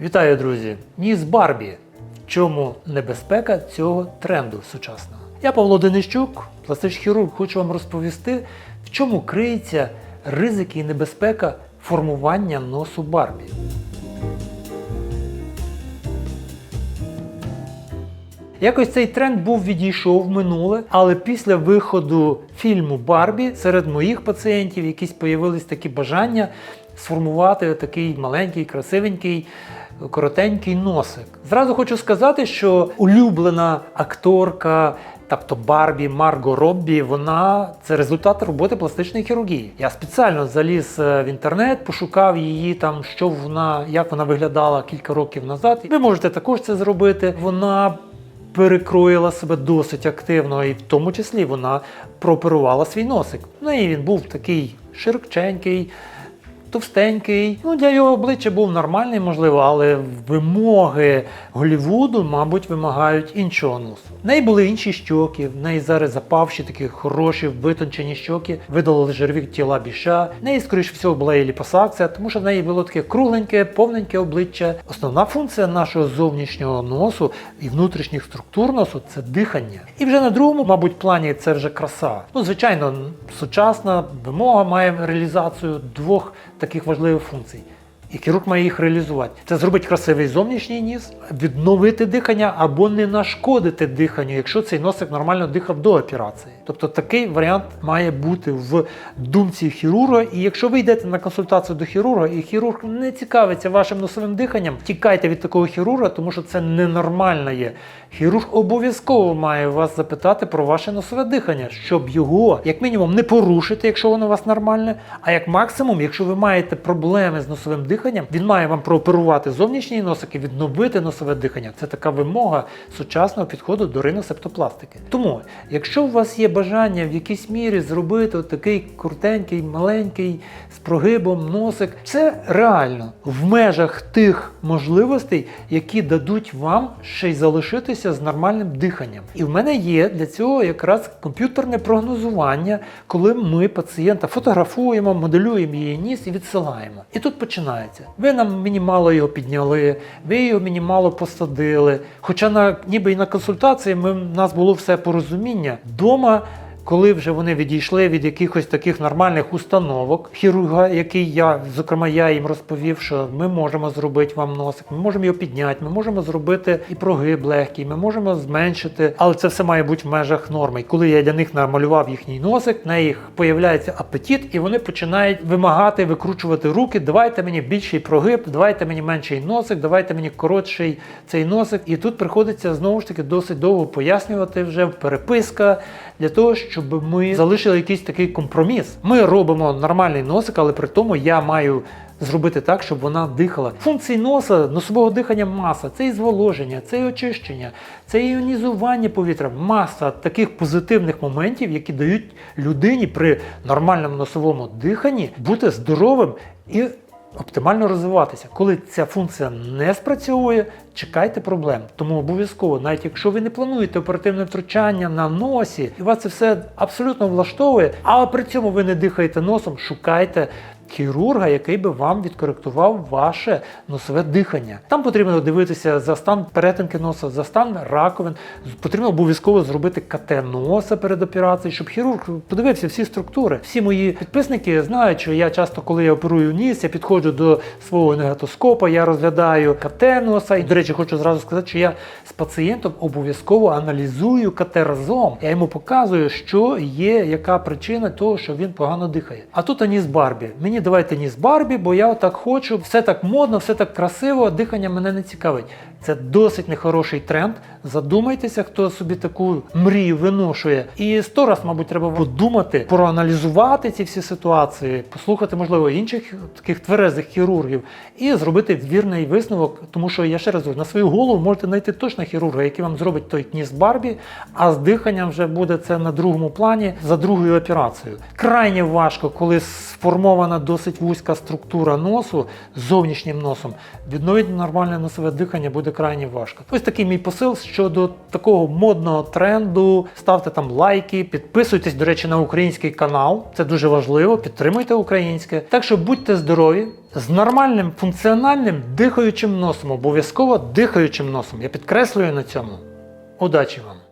Вітаю, друзі! Ніс Барбі. Чому небезпека цього тренду сучасного? Я Павло Денищук, пластичний хірург, хочу вам розповісти, в чому криється ризики і небезпека формування носу Барбі. Якось цей тренд був відійшов в минуле, але після виходу фільму Барбі серед моїх пацієнтів якісь появились такі бажання сформувати такий маленький, красивенький, коротенький носик. Зразу хочу сказати, що улюблена акторка. Тобто Барбі Марго Роббі, вона це результат роботи пластичної хірургії. Я спеціально заліз е, в інтернет, пошукав її там, що вона, як вона виглядала кілька років назад. Ви можете також це зробити. Вона перекроїла себе досить активно, і в тому числі вона прооперувала свій носик. Ну і він був такий широкченький, товстенький. Ну, для його обличчя був нормальний, можливо, але вимоги Голлівуду, мабуть, вимагають іншого носу. В неї були інші щоки, в неї зараз запавші такі хороші, витончені щоки, видалили жирові тіла біша. В неї, скоріш всього, була і ліпосакція, тому що в неї було таке кругленьке, повненьке обличчя. Основна функція нашого зовнішнього носу і внутрішніх структур носу це дихання. І вже на другому, мабуть, плані це вже краса. Ну, звичайно, сучасна вимога має реалізацію двох таких важливих функцій. І хірург має їх реалізувати. Це зробить красивий зовнішній ніс, відновити дихання або не нашкодити диханню, якщо цей носик нормально дихав до операції. Тобто такий варіант має бути в думці хірурга. І якщо ви йдете на консультацію до хірурга, і хірург не цікавиться вашим носовим диханням, тікайте від такого хірурга, тому що це ненормально є. Хірург обов'язково має вас запитати про ваше носове дихання, щоб його, як мінімум, не порушити, якщо воно у вас нормальне. А як максимум, якщо ви маєте проблеми з носовим диханням, він має вам прооперувати зовнішній носик і відновити носове дихання. Це така вимога сучасного підходу до риносептопластики. Тому, якщо у вас є бажання в якійсь мірі зробити такий крутенький, маленький з прогибом носик, це реально в межах тих можливостей, які дадуть вам ще й залишитися з нормальним диханням. І в мене є для цього якраз комп'ютерне прогнозування, коли ми пацієнта фотографуємо, моделюємо її ніс і відсилаємо. І тут починається. Ви нам мінімало його підняли, ви його мінімало посадили. Хоча на ніби і на консультації ми, в нас було все порозуміння. Дома коли вже вони відійшли від якихось таких нормальних установок, хірурга, який я, зокрема, я їм розповів, що ми можемо зробити вам носик, ми можемо його підняти, ми можемо зробити і прогиб легкий, ми можемо зменшити, але це все має бути в межах норми. І коли я для них намалював їхній носик, в них появляється апетит, і вони починають вимагати викручувати руки. Давайте мені більший прогиб, давайте мені менший носик, давайте мені коротший цей носик. І тут приходиться знову ж таки досить довго пояснювати вже переписка для того, щоб ми залишили якийсь такий компроміс. Ми робимо нормальний носик, але при тому я маю. Зробити так, щоб вона дихала. Функції носа, носового дихання маса, це і зволоження, це і очищення, це іонізування повітря, маса таких позитивних моментів, які дають людині при нормальному носовому диханні бути здоровим і оптимально розвиватися. Коли ця функція не спрацьовує, чекайте проблем. Тому обов'язково, навіть якщо ви не плануєте оперативне втручання на носі, і вас це все абсолютно влаштовує, але при цьому ви не дихаєте носом, шукайте. Хірурга, який би вам відкоректував ваше носове дихання. Там потрібно дивитися за стан перетинки носа, за стан раковин. Потрібно обов'язково зробити КТ носа перед операцією, щоб хірург подивився всі структури. Всі мої підписники знають, що я часто, коли я оперую ніс, я підходжу до свого негатоскопа, я розглядаю КТ носа. І, до речі, хочу зразу сказати, що я з пацієнтом обов'язково аналізую КТ разом. Я йому показую, що є, яка причина того, що він погано дихає. А тут аніс Барбі. Мені давайте ніс Барбі, бо я отак хочу, все так модно, все так красиво, дихання мене не цікавить. Це досить нехороший тренд. Задумайтеся, хто собі таку мрію виношує. І сто раз, мабуть, треба подумати, проаналізувати ці всі ситуації, послухати, можливо, інших таких тверезих хірургів і зробити вірний висновок. Тому що я ще раз говорю, на свою голову можете знайти точно хірурга, який вам зробить той ніс Барбі, а з диханням вже буде це на другому плані за другою операцією. Крайне важко, коли сформована досить вузька структура носу зовнішнім носом, відновити нормальне носове дихання буде крайні важко. Ось такий мій посил щодо такого модного тренду. Ставте там лайки, підписуйтесь, до речі, на український канал. Це дуже важливо. Підтримуйте українське. Так що будьте здорові. З нормальним функціональним дихаючим носом, обов'язково дихаючим носом. Я підкреслюю на цьому. Удачі вам!